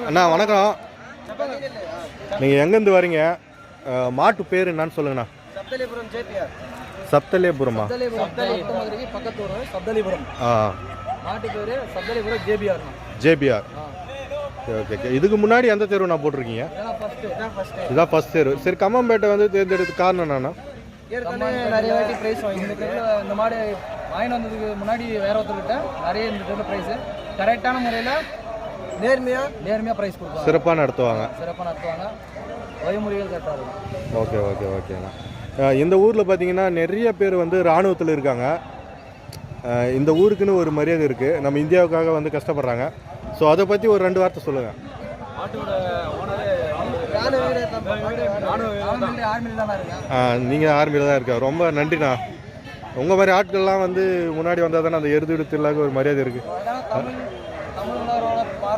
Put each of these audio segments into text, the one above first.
அண்ணா வணக்கம். நீங்கள் எங்கேருந்து வரீங்க? மாட்டு பேர் என்னன்னு சொல்லுங்கண்ணா. சப்தலிபுரம் ஆ. ஜேபிஆர். JPR okay okay. இதுக்கு முன்னாடி எந்த தேர்வு நான் போட்டிருக்கீங்க? இதான் ஃபர்ஸ்ட் ஃபஸ்ட் தேர்வு சரி கம்மம்பேட்டை வந்து தேர்ந்தெடுத்து காரணம் ஏற்கனவே நிறைய வாட்டி ப்ரைஸ் வாங்கி இந்த மாடு வாங்கிட்டு வந்ததுக்கு முன்னாடி வேற ஒருத்தர்கிட்ட நிறைய இந்த ப்ரைஸு கரெக்டான முறையில் நேர்மையாக நேர்மையாக ப்ரைஸ் கொடுப்பாங்க. சிறப்பாக நடத்துவாங்க. சிறப்பாக நடத்துவாங்க. வழிமுறைகள் கரெக்டாக இருக்கும். ஓகே ஓகே ஓகேண்ணா இந்த ஊரில் பார்த்தீங்கன்னா நிறைய பேர் வந்து இராணுவத்தில் இருக்காங்க. இந்த ஊருக்குன்னு ஒரு மரியாதை இருக்குது நம்ம இந்தியாவுக்காக வந்து கஷ்டப்படுறாங்க. ஸோ அதை பற்றி ஒரு ரெண்டு வார்த்தை சொல்லுங்கள் நீங்கள் ஆர்மியில் தான் இருக்கா ரொம்ப நன்றிண்ணா. உங்கள் மாதிரி ஆட்கள்லாம் வந்து முன்னாடி வந்தால் தானே அந்த எருது திருவிழாக்கு ஒரு மரியாதை இருக்குது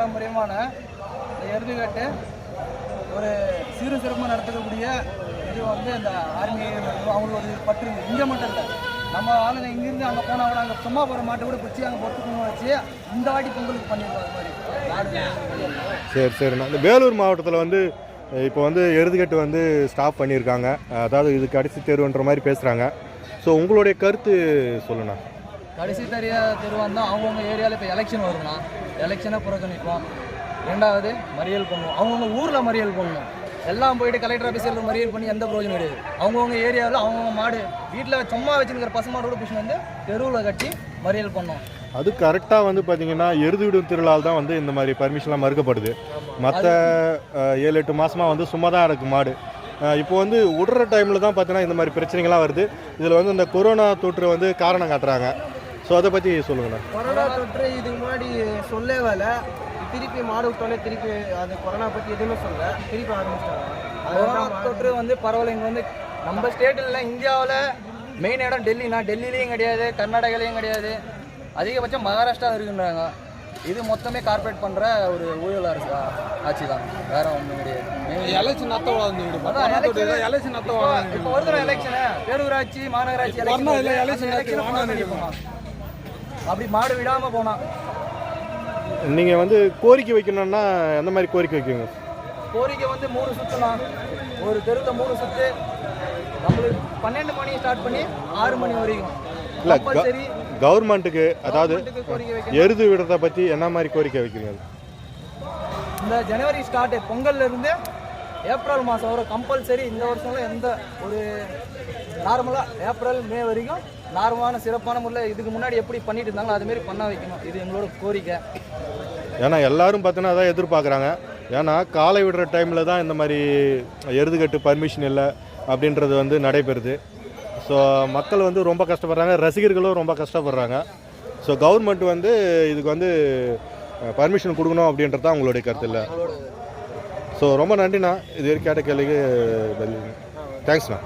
பாரம்பரியமான இந்த எருதுகட்டு ஒரு சிறு சிறப்பு நடத்தக்கூடிய இது வந்து அந்த ஆர்மி அவங்களுக்கு ஒரு பற்று இங்கே மட்டும் இல்லை. நம்ம ஆளுங்க இங்கேருந்து அங்கே போனால் கூட அங்கே சும்மா போகிற மாட்டை கூட பிடிச்சி அங்கே பொட்டு வச்சு இந்த வாட்டி பொங்கலுக்கு பண்ணிடுவோம் அது மாதிரி சரி. சரிண்ணா இந்த வேலூர் மாவட்டத்தில் வந்து இப்போ வந்து எருதுகட்டு வந்து ஸ்டாப் பண்ணியிருக்காங்க. அதாவது இது கடைசி தேர்வுன்ற மாதிரி பேசுகிறாங்க ஸோ உங்களுடைய கருத்து சொல்லுண்ணா. கடைசி தெரிய தெருவாக இருந்தால் அவங்கவுங்க ஏரியாவில் இப்போ எலெக்ஷன் வருதுன்னா எலெக்ஷனை புறக்கணிப்போம். ரெண்டாவது மறியல் பண்ணுவோம் அவங்கவுங்க ஊரில் மறியல் பண்ணணும் எல்லாம் போயிட்டு கலெக்டர் ஆஃபீஸில் மறியல் பண்ணி எந்த பிரயோஜனம் கிடையாது. அவங்கவுங்க ஏரியாவில் அவங்கவுங்க மாடு வீட்டில் சும்மா வச்சுருக்கிற பசு மாடு கூட பிடிச்சி வந்து தெருவில் கட்டி மறியல் பண்ணோம் அது கரெக்டாக வந்து பார்த்தீங்கன்னா எருது விடும் திருவிழாவில் தான் வந்து இந்த மாதிரி பர்மிஷன்லாம் மறுக்கப்படுது. மற்ற ஏழு எட்டு மாதமாக வந்து சும்மா தான் இருக்கு மாடு. இப்போ வந்து விடுற டைமில் தான் பார்த்தீங்கன்னா இந்த மாதிரி பிரச்சனைகள்லாம் வருது. இதில் வந்து இந்த கொரோனா தொற்று வந்து காரணம் காட்டுறாங்க. ஸோ அதை பற்றி சொல்லுங்கண்ணா. கொரோனா தொற்று இதுக்கு முன்னாடி சொல்லவே வேலை திருப்பி மாடு விட்டோன்னே திருப்பி அது கொரோனா பற்றி எதுவுமே சொல்ல திருப்பி ஆரம்பிச்சிட்டாங்க. கொரோனா தொற்று வந்து பரவாயில்ல இங்கே வந்து நம்ம ஸ்டேட்டில் இந்தியாவில் மெயின் இடம் டெல்லினா டெல்லிலையும் கிடையாது கர்நாடகாலையும் கிடையாது. அதிகபட்சம் மகாராஷ்டிரா இருக்குன்றாங்க. இது மொத்தமே கார்ப்பரேட் பண்ணுற ஒரு ஊழல் அரசு ஆட்சி தான் வேற ஒன்றும் கிடையாது. எலெக்ஷன் எலெக்ஷன் இப்போ வருதுல எலெக்ஷனு பேரூராட்சி மாநகராட்சி election அப்படி மாடு விடாம போனான் நீங்கள் வந்து கோரிக்கை வைக்கணும்னா எந்த மாதிரி கோரிக்கை வைக்குங்க? கோரிக்கை வந்து மூணு சுத்துனா ஒரு தெருவில் மூணு சுத்து. நம்மளுக்கு பன்னெண்டு மணி ஸ்டார்ட் பண்ணி ஆறு மணி வரைக்கும். இல்லை கவர்மெண்ட்டுக்கு அதாவது. எருது விடுறதை பற்றி என்ன மாதிரி கோரிக்கை வைக்கிறீங்க? இந்த ஜனவரி ஸ்டார்ட் பொங்கல்ல இருந்து ஏப்ரல் மாதம் வரும். கம்பல்சரி இந்த வருஷம்ல எந்த ஒரு நார்மலாக ஏப்ரல் மே வரைக்கும் நார்மலான சிறப்பான முறையில் இதுக்கு முன்னாடி எப்படி பண்ணிட்டு இருந்தாங்களோ அதுமாரி பண்ண வைக்கணும். இது எங்களோட கோரிக்கை. ஏன்னா எல்லாரும் பார்த்தோன்னா அதான் எதிர்பார்க்குறாங்க. ஏன்னா காலை விடுற டைமில் தான் இந்த மாதிரி எருதுகட்டு பர்மிஷன் இல்லை அப்படின்றது வந்து நடைபெறுது. ஸோ மக்கள் வந்து ரொம்ப கஷ்டப்படுறாங்க. ரசிகர்களும் ரொம்ப கஷ்டப்படுறாங்க. ஸோ கவர்மெண்ட் வந்து இதுக்கு வந்து பர்மிஷன் கொடுக்கணும் அப்படின்றது தான் உங்களுடைய கருத்து இல்லை. ஸோ ரொம்ப நன்றிண்ணா. இது வரைக்கும் கேட்ட கேள்விக்கு பதில். தேங்க்ஸ்ண்ணா